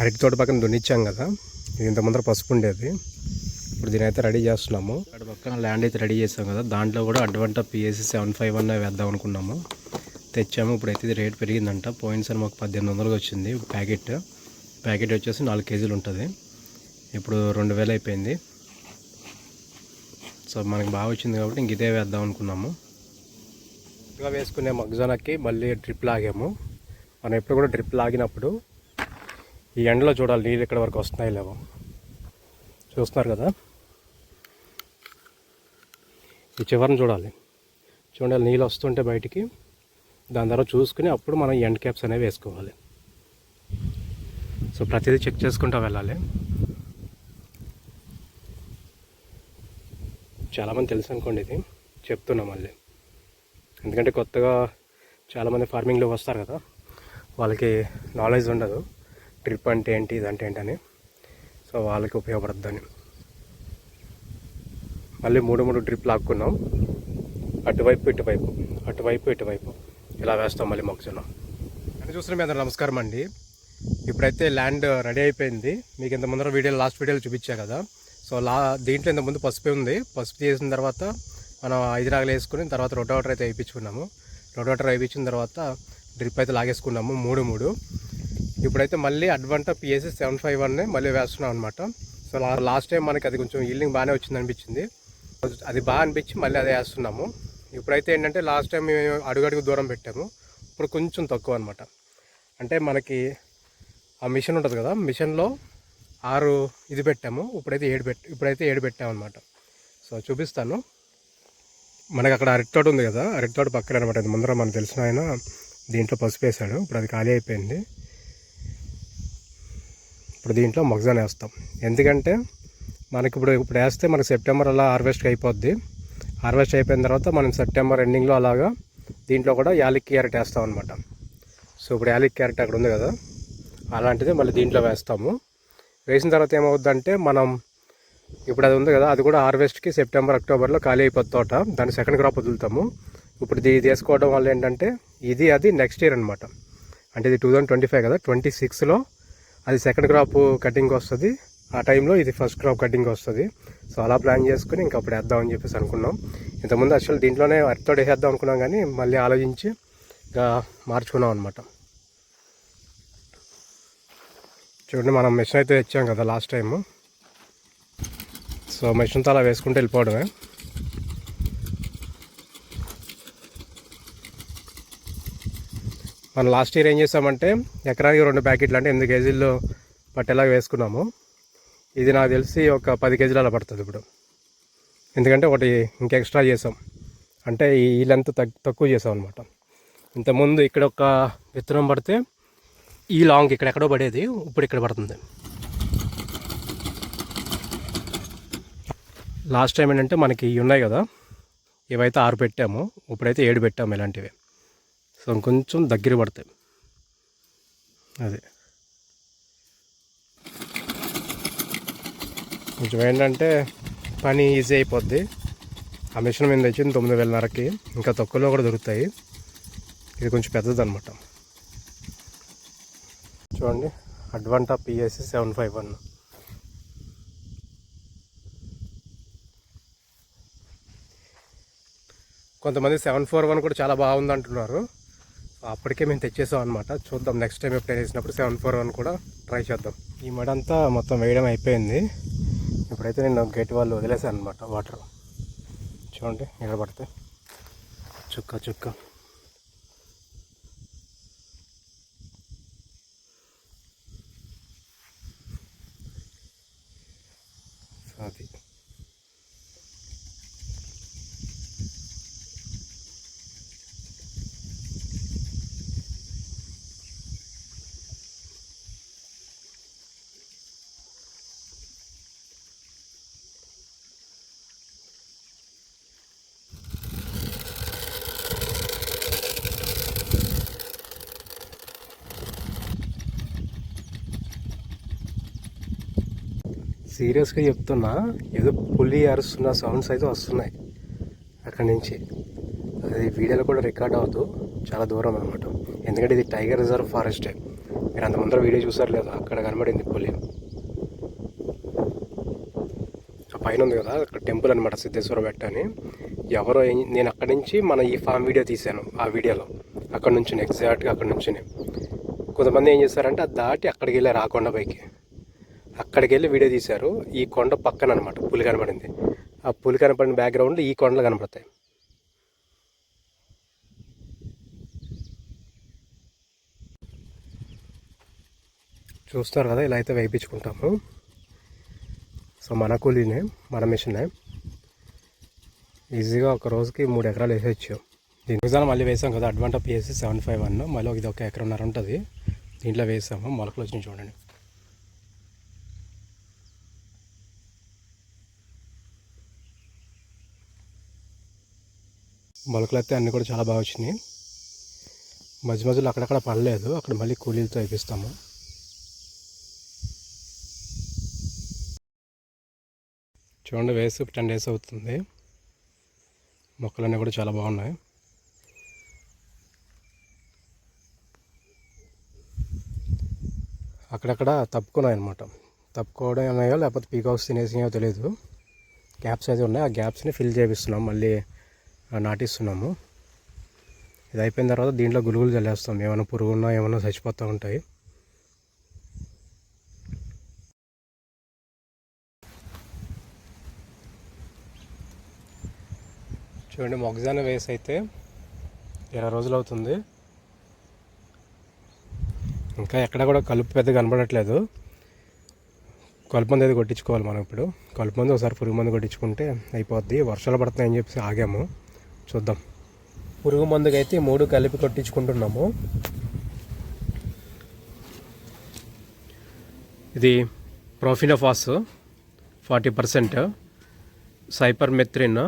అరటి తోట పక్కన దున్నిచ్చాం కదా. ఇది ఇంత ముందర పసుపు ఉండేది. ఇప్పుడు దీని అయితే రెడీ చేస్తున్నాము. అక్కడ పక్కన ల్యాండ్ అయితే రెడీ చేసాం కదా. దాంట్లో కూడా Advanta P S C seven five one వేద్దాం అనుకున్నాము. తెచ్చాము. ఇప్పుడైతే ఇది రేట్ పెరిగిందంట. పోయినసారి మాకు పద్దెనిమిది వందలకు వచ్చింది ప్యాకెట్. ప్యాకెట్ వచ్చేసి నాలుగు కేజీలు ఉంటుంది. ఇప్పుడు రెండు వేలు అయిపోయింది. సో మనకి బాగా వచ్చింది కాబట్టి ఇంక ఇదే వేద్దాం అనుకున్నాము. ఇంకా వేసుకునే మగ్జానాకి మళ్ళీ డ్రిప్ లాగాము. మనం ఎప్పుడు కూడా డ్రిప్ లాగినప్పుడు ఈ ఎండలో చూడాలి నీళ్ళు ఎక్కడ వరకు వస్తున్నాయి లేవో. చూస్తున్నారు కదా? ఈ చివరిని చూడాలి. చూడాలి నీళ్ళు వస్తుంటే బయటికి దాని తర్వాత చూసుకుని అప్పుడు మనం ఈ ఎండ్ క్యాప్స్ అనేవి వేసుకోవాలి. సో ప్రతిదీ చెక్ చేసుకుంటూ వెళ్ళాలి. చాలామంది తెలుసు అనుకోండి ఇది. చెప్తున్నా మళ్ళీ. ఎందుకంటే కొత్తగా చాలామంది ఫార్మింగ్లోకి వస్తారు కదా వాళ్ళకి నాలెడ్జ్ ఉండదు. ట్రిప్ అంటే ఏంటి ఇదంటే ఏంటని. సో వాళ్ళకి ఉపయోగపడుద్దని. మళ్ళీ మూడు మూడు డ్రిప్ లాక్కున్నాం. అటువైపు ఇటువైపు అటువైపు ఇటువైపు. ఇలా వేస్తాం మళ్ళీ మొక్కజొన్న. అని చూసిన మీద నమస్కారం అండి. ఇప్పుడైతే ల్యాండ్ రెడీ అయిపోయింది. మీకు ఇంత ముందర వీడియోలు లాస్ట్ వీడియోలో చూపించా కదా. సో లా దీంట్లో ఇంత ముందు పసుపు ఉంది. పసుపు చేసిన తర్వాత మనం ఐదు రాగలు వేసుకుని తర్వాత రొటోటర్ అయితే వేయించుకున్నాము. రొటోటర్ వేయించిన తర్వాత డ్రిప్ అయితే లాగేసుకున్నాము. మూడు మూడు. ఇప్పుడైతే మళ్ళీ Advanta P S C seven five one మళ్ళీ వేస్తున్నాం అనమాట సో లాస్ట్ టైం మనకి అది కొంచెం ఈల్డింగ్ బాగానే వచ్చింది అనిపించింది. అది బాగా అనిపించి మళ్ళీ అదే వేస్తున్నాము. ఇప్పుడైతే ఏంటంటే లాస్ట్ టైం మేము అడుగడుగు దూరం పెట్టాము. ఇప్పుడు కొంచెం తక్కువ అనమాట అంటే మనకి ఆ మిషన్ ఉంటుంది కదా మిషన్లో ఆరు ఇది పెట్టాము. ఇప్పుడైతే ఏడు పెట్ ఇప్పుడైతే ఏడు పెట్టాము అనమాట సో చూపిస్తాను. మనకి అక్కడ అరటి తోట ఉంది కదా అరటి తోట పక్కన అనమాట ఇది ముందర మనకు తెలిసిన ఆయన దీంట్లో పసుపు వేసాడు ఇప్పుడు అది ఖాళీ అయిపోయింది. ఇప్పుడు దీంట్లో మొగజాన్ వేస్తాం. ఎందుకంటే మనకి ఇప్పుడు ఇప్పుడు వేస్తే మనకి సెప్టెంబర్ అలా హార్వెస్ట్కి అయిపోద్ది. హార్వెస్ట్ అయిపోయిన తర్వాత మనం సెప్టెంబర్ ఎండింగ్లో అలాగా దీంట్లో కూడా యాలిక్ క్యారెట్ వేస్తాం అనమాట సో ఇప్పుడు యాలిక్ క్యారెట్ అక్కడ ఉంది కదా అలాంటిది మళ్ళీ దీంట్లో వేస్తాము. వేసిన తర్వాత ఏమవుద్దంటే మనం ఇప్పుడు అది ఉంది కదా అది కూడా హార్వెస్ట్కి సెప్టెంబర్ అక్టోబర్లో ఖాళీ అయిపోతుంది తోట. దాన్ని సెకండ్ క్రాప్ వదులుతాము. ఇప్పుడు ఇది తీసుకోవడం వల్ల ఏంటంటే ఇది అది నెక్స్ట్ ఇయర్ అనమాట అంటే ఇది టూ థౌజండ్ ట్వంటీ ఫైవ్ కదా ట్వంటీ సిక్స్లో అది సెకండ్ క్రాప్ కటింగ్ వస్తుంది. ఆ టైంలో ఇది ఫస్ట్ క్రాప్ కటింగ్ వస్తుంది. సో అలా ప్లాన్ చేసుకుని ఇంక అప్పుడు వేద్దామని చెప్పేసి అనుకున్నాం. ఇంతకుముందు అసలు దీంట్లోనే అర్థోడు వేసేద్దాం అనుకున్నాం కానీ మళ్ళీ ఆలోచించి ఇంకా మార్చుకున్నాం అనమాట చూడండి మనం మెషిన్ అయితే తెచ్చాం కదా లాస్ట్ టైము సో మెషిన్తో అలా వేసుకుంటే వెళ్ళిపోవడమే. మనం లాస్ట్ ఇయర్ ఏం చేసామంటే ఎకరానికి రెండు ప్యాకెట్లు అంటే ఎనిమిది కేజీలు పట్టేలాగా వేసుకున్నాము. ఇది నాకు తెలిసి ఒక పది కేజీలు అలా పడుతుంది ఇప్పుడు. ఎందుకంటే ఒకటి ఇంకా ఎక్స్ట్రా చేసాం. అంటే ఈ లెంత్ తగ్ తక్కువ చేసాం అనమాట ఇంతకుముందు ఇక్కడ ఒక విత్తనం పడితే ఈ లాంగ్ ఇక్కడ ఎక్కడో పడేది ఇప్పుడు ఇక్కడ పడుతుంది. లాస్ట్ టైం ఏంటంటే మనకి ఇవి ఉన్నాయి కదా ఇవైతే ఆరు పెట్టాము. ఇప్పుడైతే ఏడు పెట్టాము ఇలాంటివి. కొంచెం దగ్గర పడతాయి. అదే. కొంచెం ఏంటంటే పని ఈజీ అయిపోద్ది. ఆ మిషన్ మీద తెచ్చింది తొమ్మిది వేలన్నరకి ఇంకా తక్కువలో కూడా దొరుకుతాయి. ఇది కొంచెం పెద్దది అనమాట చూడండి. Advanta P S C seven five one. కొంతమంది సెవెన్ ఫోర్ వన్ కూడా చాలా బాగుంది అంటున్నారు అప్పటికే మేము తెచ్చేసాం అనమాట చూద్దాం నెక్స్ట్ టైం ఎప్పుడైనా వేసినప్పుడు సెవెన్ ఫోర్ వన్ కూడా ట్రై చేద్దాం. ఈ మడ అంతా మొత్తం వేయడం అయిపోయింది. ఇప్పుడైతే నేను గేట్ వాళ్ళు వదిలేసాను అనమాట వాటర్ చూడండి నిలబడితే చుక్క చుక్క సో అది సీరియస్గా చెప్తున్నా ఏదో పులి అరుస్తున్న సౌండ్స్ అయితే వస్తున్నాయి అక్కడి నుంచి. అది వీడియోలో కూడా రికార్డ్ అవుతూ చాలా దూరం అనమాట ఎందుకంటే ఇది టైగర్ రిజర్వ్ ఫారెస్ట్. మీరు అంత ముందర వీడియో చూసారు లేదా? అక్కడ కనబడింది పులి. ఆ పైన ఉంది కదా అక్కడ టెంపుల్ అనమాట సిద్ధేశ్వర బెట్ట అని. ఎవరో ఏం- నేను అక్కడి నుంచి మన ఈ ఫామ్ వీడియో తీశాను ఆ వీడియోలో. అక్కడ నుంచి ఎగ్జాక్ట్గా అక్కడ నుంచి కొంతమంది ఏం చేశారంటే అది దాటి అక్కడికి వెళ్ళారు ఆ కొండపైకి అక్కడికి వెళ్ళి వీడియో తీశారు. ఈ కొండ పక్కన అనమాట పులి కనపడింది ఆ పులి కనపడిన బ్యాక్గ్రౌండ్లో ఈ కొండలు కనపడతాయి. చూస్తారు కదా ఇలా అయితే వేయించుకుంటాము. సో మన కూలీనే మన మిషనే. ఈజీగా ఒక రోజుకి మూడు ఎకరాలు వేసేయచ్చు. దీని విధానం మళ్ళీ వేసాం కదా Advanta P S C seven five one. మళ్ళీ ఇది ఒక ఎకరం ఉంటుంది. దీంట్లో వేసాము మొలకలు వచ్చినాయి చూడండి. మొలకలు అయితే అన్నీ కూడా చాలా బాగా వచ్చినాయి. మధ్య మధ్యలో అక్కడక్కడ పడలేదు. అక్కడ మళ్ళీ కూలీలతో వేపిస్తాము చూడండి వేసి టెన్ డేస్ అవుతుంది. మొక్కలన్నీ కూడా చాలా బాగున్నాయి. అక్కడక్కడ తప్పుకున్నాయి అనమాట తప్పుకోవడం ఏమయ్యో లేకపోతే పీకాక్స్ తినేసినాయో తెలియదు గ్యాప్స్ అయితే ఉన్నాయి. ఆ గ్యాప్స్ని ఫిల్ చేపిస్తున్నాం. మళ్ళీ నాటిస్తున్నాము. ఇది అయిపోయిన తర్వాత దీంట్లో గులుగులు చల్లేస్తాం ఏమైనా పురుగు ఉన్నా ఏమైనా చచ్చిపోతూ ఉంటాయి. చూడండి మొగజాన వేసి అయితే ఇరవై రోజులు అవుతుంది. ఇంకా ఎక్కడ కూడా కలుపు పెద్ద కనబడట్లేదు. కలుపు మంది అయితే కొట్టించుకోవాలి మనం ఇప్పుడు. కలుపు మంది ఒకసారి పురుగు మందు కొట్టించుకుంటే అయిపోద్ది. వర్షాలు పడుతున్నాయని చెప్పేసి ఆగాము. చూద్దాం. పురుగు మందుకి అయితే ఈ మూడు కలిపి కొట్టించుకుంటున్నాము. ఇది profenofos forty percent cypermethrin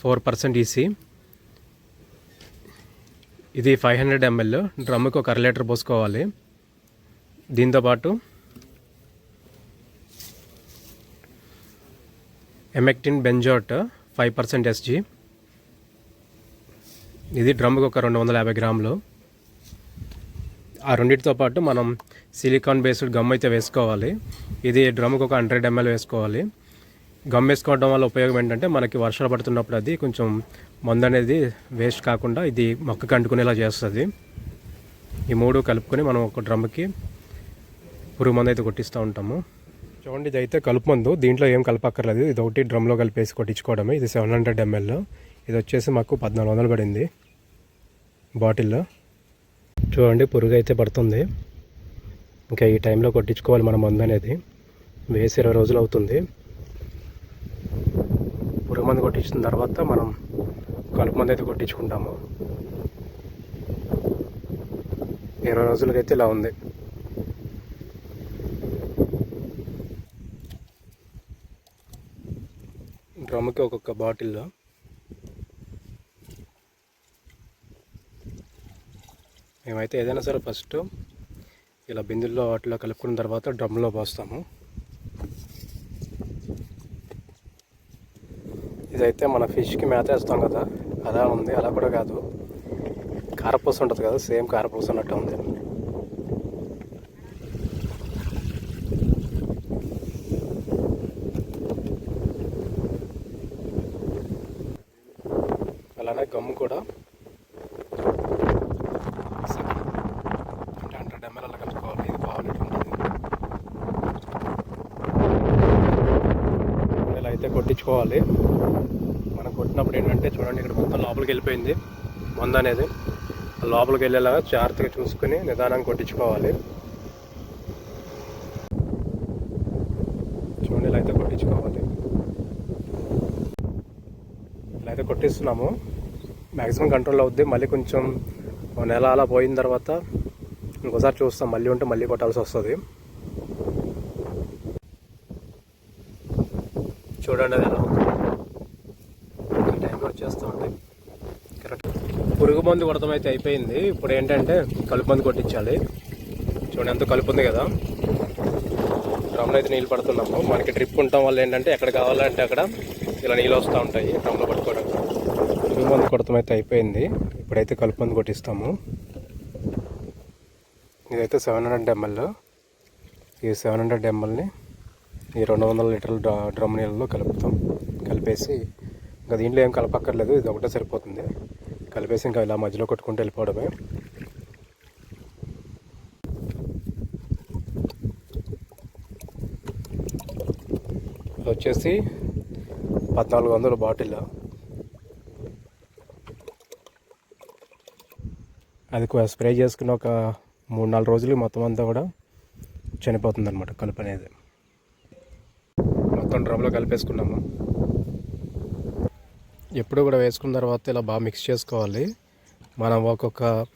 four percent E C. ఇది ఫైవ్ హండ్రెడ్ ఎంఎల్ డ్రమ్కి ఒక అర లీటర్ పోసుకోవాలి. దీంతోపాటు emamectin benzoate five percent S G. ఇది డ్రమ్కి ఒక రెండు వందల యాభై గ్రాములు. ఆ రెండింటితో పాటు మనం సిలికాన్ బేస్డ్ గమ్ అయితే వేసుకోవాలి. ఇది డ్రమ్కి ఒక హండ్రెడ్ ఎంఎల్ వేసుకోవాలి. గమ్ వేసుకోవడం వల్ల ఉపయోగం ఏంటంటే మనకి వర్షాలు పడుతున్నప్పుడు అది కొంచెం మందు అనేది వేస్ట్ కాకుండా ఇది మొక్కకు అంటుకునేలా చేస్తుంది. ఈ మూడు కలుపుకొని మనం ఒక డ్రమ్కి పురుగు మందు అయితే కొట్టిస్తూ ఉంటాము. చూడండి ఇది అయితే కలుపు మందు. దీంట్లో ఏం కలపక్కర్లేదు. ఇది ఒకటి డ్రమ్లో కలిపేసి కొట్టించుకోవడమే. ఇది సెవెన్ హండ్రెడ్ ఎంఎల్. ఇది వచ్చేసి మాకు పద్నాలుగు వందలు పడింది బాటిల్లో. చూడండి పురుగు అయితే పడుతుంది. ఇంకా ఈ టైంలో కొట్టించుకోవాలి మన మందు అనేది వేసి ఇరవై రోజులు అవుతుంది. పురుగు మందు కొట్టించిన తర్వాత మనం కలుపు మందు అయితే కొట్టించుకుంటాము. ఇరవై రోజులకైతే ఇలా ఉంది. డ్రమ్కి ఒక్కొక్క బాటిల్లో మేమైతే ఏదైనా సరే ఫస్ట్ ఇలా బిందుల్లో వాటిలో కలుపుకున్న తర్వాత డ్రమ్లో పోస్తాము. ఇదైతే మన ఫిష్కి మేత వేస్తాం కదా అలా ఉంది అలా కూడా కాదు. కారపూస ఉంటుంది కదా సేమ్ కారపూస అన్నట్టు ఉంది. అలానే గమ్ము కూడా అంటే హండ్రెడ్ ఎంఎల్ అలా కలుపుకోవాలి ఇది బాగున్నట్టు ఉంటుంది ఇలా అయితే మనం కొట్టినప్పుడు ఏంటంటే చూడండి ఇక్కడ మొత్తం లోపలికి వెళ్ళిపోయింది. మందు అనేది. లోపలికి వెళ్ళేలాగా జాగ్రత్తగా చూసుకుని నిదానంగా కొట్టించుకోవాలి. చూడండి ఇలా అయితే కొట్టించుకోవాలి. ఇలా అయితే కొట్టిస్తున్నాము. మ్యాక్సిమం కంట్రోల్ అవుద్ది. మళ్ళీ కొంచెం ఒక నెల అలా పోయిన తర్వాత ఇంకోసారి చూస్తాం. మళ్ళీ ఉంటే మళ్ళీ కొట్టాల్సి వస్తుంది. చూడండి అది ఎలా ఉంది. ఈ టైంలో వచ్చేస్తూ ఉంటాయి కరెక్ట్ పురుగు మందు కొడతాం అయితే అయిపోయింది. ఇప్పుడు ఏంటంటే కలుపు మందు కొట్టించాలి. చూడండి ఎంత కలుపు ఉంది కదా. డ్రమ్లో అయితే నీళ్ళు పడుతున్నాము. మనకి డ్రిప్ ఉండటం వల్ల ఏంటంటే ఎక్కడ కావాలంటే అక్కడ ఇలా నీళ్ళు వస్తూ ఉంటాయి డ్రమ్లో పట్టుకోవడం. పురుగు మందు కొడతాం అయితే అయిపోయింది. ఇప్పుడైతే కలుపు మందు కొట్టిస్తాము. ఇదైతే సెవెన్ హండ్రెడ్ ఎంఎల్ ఈ సెవెన్ హండ్రెడ్ ఎంఎల్ని ఈ రెండు వందల లీటర్ల డ్ర డ్రమ్ నీళ్ళలో కలుపుతాం. కలిపేసి ఇంకా దీంట్లో ఏం కలపక్కర్లేదు ఇది ఒకటే సరిపోతుంది. కలిపేసి ఇంకా ఇలా మధ్యలో కొట్టుకుంటూ వెళ్ళిపోవడమే. వచ్చేసి పద్నాలుగు వందల బాటిల్. అది స్ప్రే చేసుకున్న ఒక మూడు నాలుగు రోజులు మొత్తం అంతా కూడా చనిపోతుంది అనమాట కలుపు అనేది. మొత్తం డ్రమ్లో కలిపేసుకున్నాము. ఎప్పుడు కూడా వేసుకున్న తర్వాత ఇలా బాగా మిక్స్ చేసుకోవాలి. మనం ఒక్కొక్క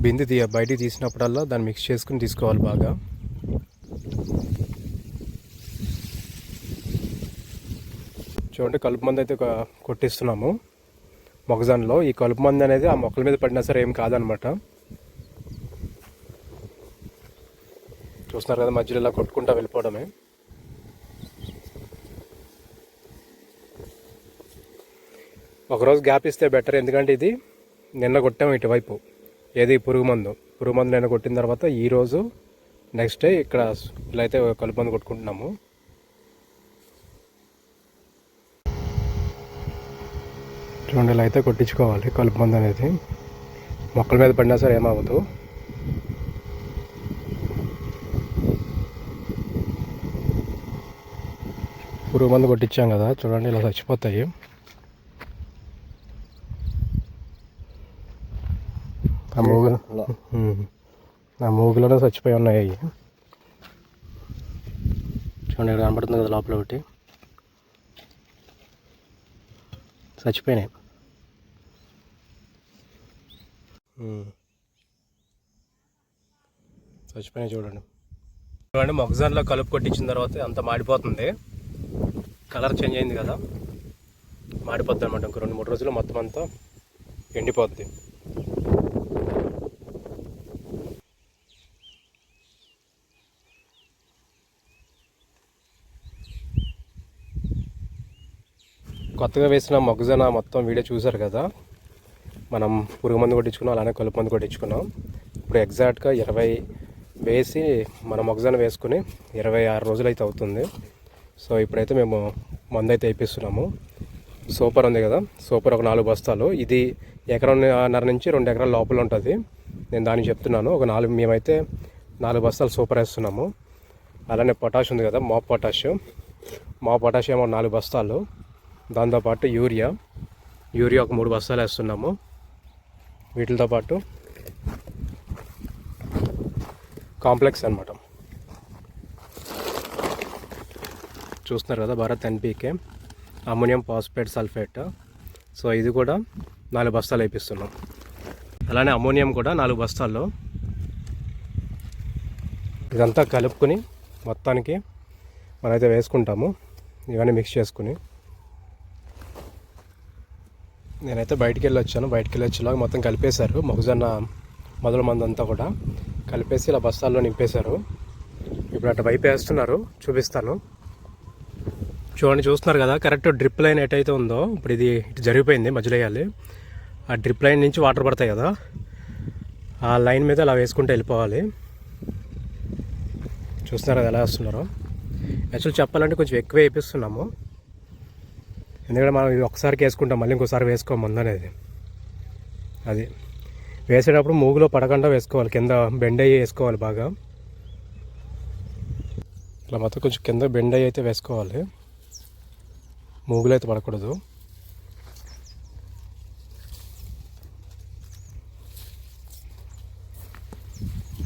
బింది తీయ బయటికి తీసినప్పుడల్లా దాన్ని మిక్స్ చేసుకుని తీసుకోవాలి బాగా. చూడండి కలుపు మందు అయితే ఒక- కొట్టిస్తున్నాము. మొగజాన్లో ఈ కలుపు మందు అనేది ఆ మొక్కల మీద పడినా సరే ఏం కాదనమాట. చూస్తున్నారు కదా మధ్యలో ఇలా కొట్టుకుంటా వెళ్ళిపోవడమే. ఒకరోజు గ్యాప్ ఇస్తే బెటర్ ఎందుకంటే ఇది నిన్న కొట్టాము ఇటువైపు. ఏది పురుగు మందు. పురుగు మందు నిన్న కొట్టిన తర్వాత ఈరోజు నెక్స్ట్ డే ఇక్కడ ఇలా అయితే కలుపు మందు కొట్టుకుంటున్నాము. చూడండి ఇలా అయితే కొట్టించుకోవాలి కలుపు మందు అనేది. మొక్కల మీద పడినా సరే ఏమవ్వదు. పురుగు మందు కొట్టించాం కదా చూడండి ఇలా చచ్చిపోతాయి ఆ మూగులు ఉమ్. నా మూగులోనే చచ్చిపోయి ఉన్నాయి. అవి చూడండి ఇక్కడ కనబడుతుంది కదా లోపల ఒకటి. చచ్చిపోయినాయి. చచ్చిపోయినాయి చూడండి. చూడండి మొగజాన్లో కలుపు కొట్టించిన తర్వాత అంత మాడిపోతుంది. కలర్ చేంజ్ అయింది కదా. మాడిపోద్ది అనమాట ఇంకో రెండు మూడు రోజులు మొత్తం అంతా ఎండిపోద్ది. కొత్తగా వేసిన మొగజొన్న మొత్తం వీడియో చూసారు కదా? మనం పురుగు మందు కొట్టించుకున్నాం అలానే కలుపు మందు కొట్టించుకున్నాం. ఇప్పుడు ఎగ్జాక్ట్గా ఇరవై వేసి మన మొగజొన్న వేసుకుని ఇరవై ఆరు రోజులు అయితే అవుతుంది. సో ఇప్పుడైతే మేము మందు అయితే వేయిస్తున్నాము సూపర్ ఉంది కదా? సూపర్ ఒక నాలుగు బస్తాలు. ఇది ఎకరంన్నర నుంచి రెండు ఎకరాల లోపల ఉంటుంది. నేను దానికి చెప్తున్నాను. ఒక నాలుగు మేమైతే నాలుగు బస్తాలు సూపర్ వేస్తున్నాము. అలానే పొటాష్ ఉంది కదా? MOP potash. మా పొటాష్ ఏమో నాలుగు బస్తాలు. దాంతోపాటు యూరియా. యూరియా ఒక మూడు బస్తాలు వేస్తున్నాము. వీటితో పాటు కాంప్లెక్స్ అనమాట చూస్తున్నారు కదా Bharat N P K ammonium phosphate sulphate. So ఇది కూడా నాలుగు బస్తాలు వేపిస్తున్నాం. అలానే అమ్మోనియం కూడా నాలుగు బస్తాల్లో. ఇదంతా కలుపుకొని మొత్తానికి మనమైతే వేసుకుంటాము. ఇవన్నీ మిక్స్ చేసుకుని. నేనైతే బయటికి వెళ్ళి వచ్చాను బయటికి వెళ్ళి వచ్చేలాగా మొత్తం కలిపేశారు. మొగజొన్న మొదల మంది అంతా కూడా కలిపేసి ఇలా బస్తాల్లో నింపేశారు. ఇప్పుడు అటు వైపు వేస్తున్నారు. చూపిస్తాను. చూడండి చూస్తున్నారు కదా కరెక్ట్ డ్రిప్ లైన్ ఎటైతే ఉందో ఇప్పుడు ఇది ఇటు జరిగిపోయింది మధ్యలో వేయాలి. ఆ డ్రిప్ లైన్ నుంచి వాటర్ పడతాయి కదా ఆ లైన్ మీద అలా వేసుకుంటూ వెళ్ళిపోవాలి. చూస్తున్నారు కదా ఎలా వేస్తున్నారో. యాక్చువల్ చెప్పాలంటే కొంచెం ఎక్కువ వేపిస్తున్నాము. ఎందుకంటే మనం ఇది ఒకసారికి వేసుకుంటాం మళ్ళీ ఇంకోసారి వేసుకోం అనేది అది. వేసేటప్పుడు మూగులో పడకుండా వేసుకోవాలి కింద బెండ్ అయ్యి వేసుకోవాలి బాగా. ఇట్లా మొత్తం కొంచెం కింద బెండ్ అయ్యి అయితే వేసుకోవాలి. మూగులు అయితే పడకూడదు.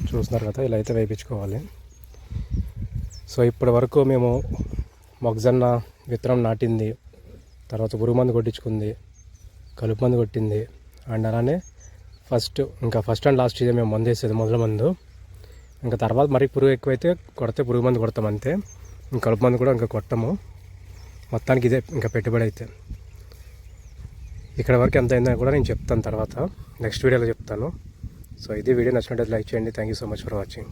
చూస్తున్నారు కదా ఇలా అయితే వేయించుకోవాలి. సో ఇప్పటి వరకు మేము మొగ్జన్న విత్తనం నాటింది. తర్వాత పురుగు మందు కొట్టించుకుంది కలుపు మందు కొట్టింది. అండ్ అలానే ఫస్ట్ ఇంకా ఫస్ట్ అండ్ లాస్ట్ ఇదే మేము మందు వేసేది మొదల మందు. ఇంకా తర్వాత మరి పురుగు ఎక్కువైతే కొడితే పురుగు మందు కొడతాం అంతే. ఇంకా కలుపు మందు కూడా ఇంకా కొట్టము. మొత్తానికి ఇదే ఇంకా పెట్టుబడి అయితే. ఇక్కడ వరకు ఎంత అయిందని కూడా నేను చెప్తాను తర్వాత. నెక్స్ట్ వీడియోలో చెప్తాను. సో ఇది వీడియో నచ్చినట్లయితే లైక్ చేయండి. Thank you so much for watching